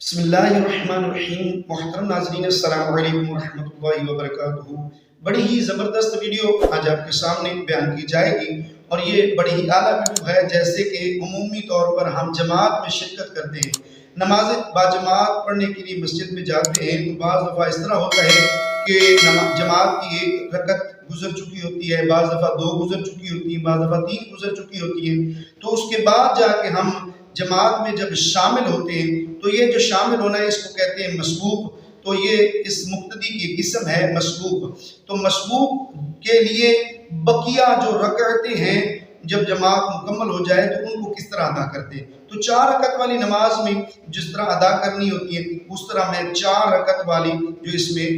بسم اللہ الرحمن الرحیم. محترم ناظرین، السلام علیکم ورحمۃ اللہ وبرکاتہ. بڑی ہی زبردست ویڈیو آج آپ کے سامنے بیان کی جائے گی اور یہ بڑی ہی اعلیٰ ویڈیو ہے، جیسے کہ عمومی طور پر ہم جماعت میں شرکت کرتے ہیں۔ نماز باجماعت پڑھنے کے لیے مسجد میں جاتے ہیں تو بعض دفعہ اس طرح ہوتا ہے کہ جماعت کی ایک رکت گزر چکی ہوتی ہے، بعض دفعہ دو گزر چکی ہوتی ہیں، بعض دفعہ تین گزر چکی ہوتی ہیں۔ تو اس کے بعد جا کے ہم جماعت میں جب شامل ہوتے ہیں، تو یہ جو شامل ہونا ہے، اس کو کہتے ہیں مسبوق۔ تو یہ اس مقتدی کی قسم ہے، مسبوق۔ تو مسبوق کے لیے بقیہ جو رکعتیں ہیں، جب جماعت مکمل ہو جائے، تو ان کو کس طرح ادا کرتے ہیں؟ تو چار رکعت والی نماز میں جس طرح ادا کرنی ہوتی ہے، اس طرح میں چار رکعت والی جو اس میں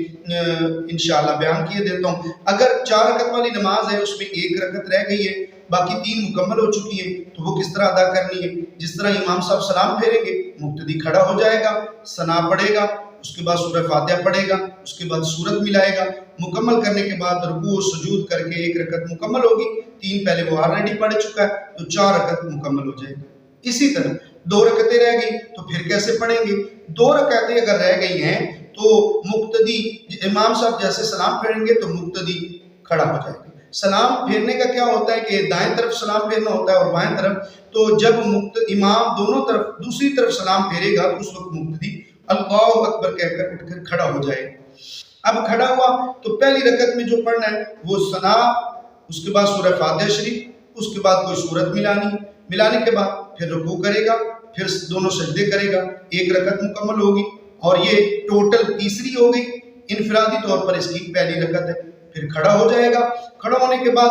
انشاءاللہ بیان کیے دیتا ہوں۔ اگر چار رکعت والی نماز ہے، اس میں ایک رکعت رہ گئی ہے باقی تین مکمل ہو چکی ہیں، تو وہ کس طرح ادا کرنی ہے؟ جس طرح امام صاحب سلام پھیریں گے مقتدی کھڑا ہو جائے گا سنا پڑے گا، اس کے بعد سورہ فاتحہ پڑھے گا، اس کے بعد سورت ملائے گا۔ مکمل کرنے کے بعد رکوع و سجود کر کے ایک رکعت مکمل ہوگی۔ تین پہلے وہ آلریڈی پڑھ چکا ہے، تو چار رکعت مکمل ہو جائے گی اسی طرح دو رکعتیں رہ گئی تو پھر کیسے پڑھیں گے؟ دو رکعتیں اگر رہ گئی ہیں، تو مقتدی امام صاحب جیسے سلام پھیریں گے، تو مقتدی کھڑا ہو جائے گا۔ سلام پھیرنے کا کیا ہوتا ہے کہ دائیں طرف سلام پھیرنا ہوتا ہے اور بائیں طرف، تو جب امام دونوں طرف، دوسری طرف سلام پھیرے گا، تو اس وقت مقتدی اللہ اکبر کہہ کر اٹھ کر کھڑا ہو جائے۔ اب کھڑا ہوا، تو پہلی رکعت میں جو پڑھنا ہے، وہ سنا اس کے بعد سورہ فاتحہ شریف، اس کے بعد کوئی صورت ملانی ملانے کے بعد پھر رکوع کرے گا، پھر دونوں سجدے کرے گا، ایک رکعت مکمل ہوگی اور یہ ٹوٹل تیسری ہو گئی۔ انفرادی طور پر اس کی پہلی رکعت ہے۔ پھر کھڑا ہو جائے گا۔ کھڑا ہونے کے بعد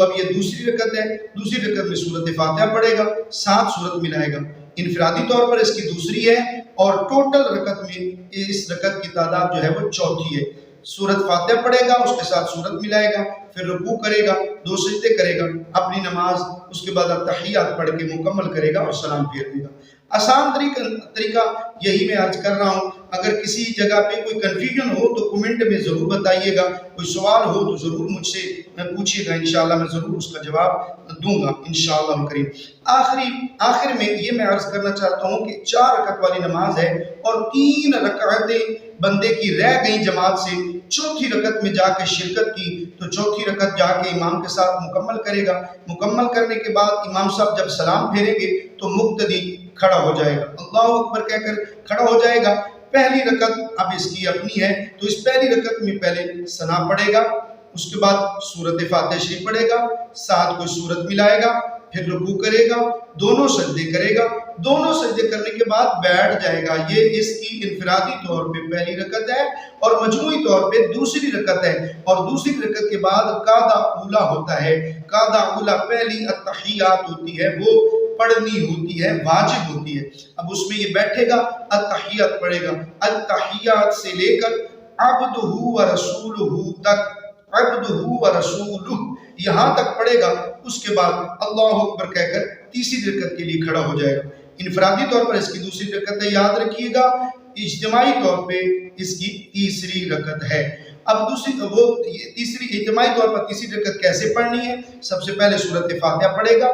اب یہ دوسری رکعت ہے۔ دوسری رکعت میں صورت فاتحہ پڑھے گا، سات صورت ملائے گا۔ انفرادی طور پر اس کی دوسری ہے اور ٹوٹل رکعت میں اس رکعت کی تعداد جو ہے وہ چوتھی ہے۔ سورت فاتحہ پڑھے گا، اس کے ساتھ سورت ملائے گا، پھر رکوع کرے گا، دو سجدے کرے گا، اپنی نماز، اس کے بعد تحیات پڑھ کے مکمل کرے گا اور سلام پھیر دے گا۔ آسان طریقہ یہی میں عرض کر رہا ہوں۔ اگر کسی جگہ پہ کوئی کنفیوژن ہو تو کمنٹ میں ضرور بتائیے گا۔ کوئی سوال ہو تو ضرور مجھ سے پوچھیے گا۔ انشاءاللہ میں ضرور اس کا جواب دوں گا۔ انشاءاللہ کریم آخری آخر میں یہ میں عرض کرنا چاہتا ہوں کہ چار رکعت والی نماز ہے اور تین رکعتیں بندے کی رہ گئی جماعت سے۔ چوتھی رکعت میں جا کے شرکت کی، تو چوتھی رکعت جا کے امام کے ساتھ مکمل کرے گا۔ مکمل کرنے کے بعد امام صاحب جب سلام پھیریں گے، تو مقتدی کھڑا ہو جائے گا۔ اللہ اکبر کہہ کر کھڑا ہو جائے گا۔ پہلی رکعت اب اس کی اپنی ہے، تو اس پہلی رکعت میں پہلے سنا پڑے گا۔ اس کے بعد سورت فاتح شریف پڑھے گا، ساتھ کوئی سورت ملائے گا، پھر رکوع کرے گا، دونوں سجدے کرے گا، دونوں سجدے کرنے کے بعد بیٹھ جائے گا۔ یہ اس کی انفرادی طور پہ پہلی رکعت ہے اور مجموعی طور پہ دوسری رکعت ہے۔ اور دوسری رکعت کے بعد قادہ اولا ہوتا ہے۔ قادہ اولا پہلی اتحیات ہوتی ہے، وہ پڑھنی ہوتی ہے، واجب ہوتی ہے۔ اب اس میں یہ بیٹھے گا اتحیات پڑھے گا۔ اتحیات سے لے کر عبدہ و رسولہ تک عبدہ و رسولہ یہاں تک پڑھے گا، اس کے بعد اللہ اکبر کہہ کر تیسری رکعت کے لیے کھڑا ہو جائے گا۔ انفرادی طور پر اس کی دوسری رکعت ہے، یاد رکھیے گا، اجتماعی طور پہ اس کی تیسری رکعت ہے۔ اب دوسری، وہ تیسری، اجتماعی طور پر تیسری رکعت کیسے پڑھنی ہے؟ سب سے پہلے صورت فاتحہ پڑھے گا،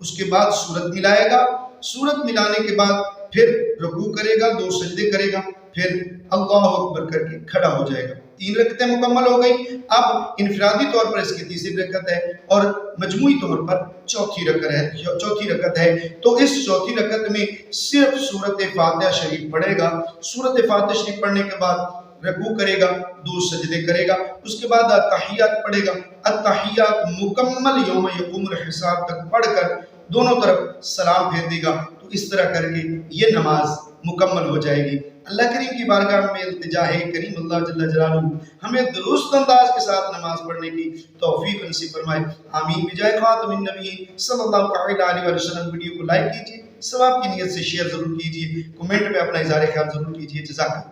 اس کے بعد صورت ملائے گا۔ صورت ملانے کے بعد پھر رکوع کرے گا، دو سجدے کرے گا، پھر اللہ اکبر کر کے کھڑا ہو جائے گا۔ تین رکعتیں مکمل ہو گئی اب انفرادی طور پر اس کی تیسری رکعت ہے اور مجموعی طور پر چوتھی رکعت ہے، چوتھی رکعت ہے۔ تو اس چوتھی رکعت میں صرف صورت فاتحہ شریف پڑھے گا۔ صورت فاتحہ شریف پڑھنے کے بعد رکوع کرے گا، دو سجدے کرے گا، اس کے بعد اتحیات پڑھے گا۔ اتحیات مکمل یوم یقوم الحساب تک پڑھ کر دونوں طرف سلام پھیر دے گا۔ تو اس طرح کر کے یہ نماز مکمل ہو جائے گی۔ اللہ کریم کی بارگاہ میں التجا ہے، کریم اللہ جل جلالہ، ہمیں درست انداز کے ساتھ نماز پڑھنے کی توفیق نصیب فرمائے۔ آمین۔ بجائے خاتم النبی صلی اللہ علیہ وسلم، ویڈیو کو لائک کیجیے ثواب کی نیت سے شیئر ضرور کیجیے کمنٹ میں اپنا اظہار خیال ضرور کیجیے جزاک اللہ۔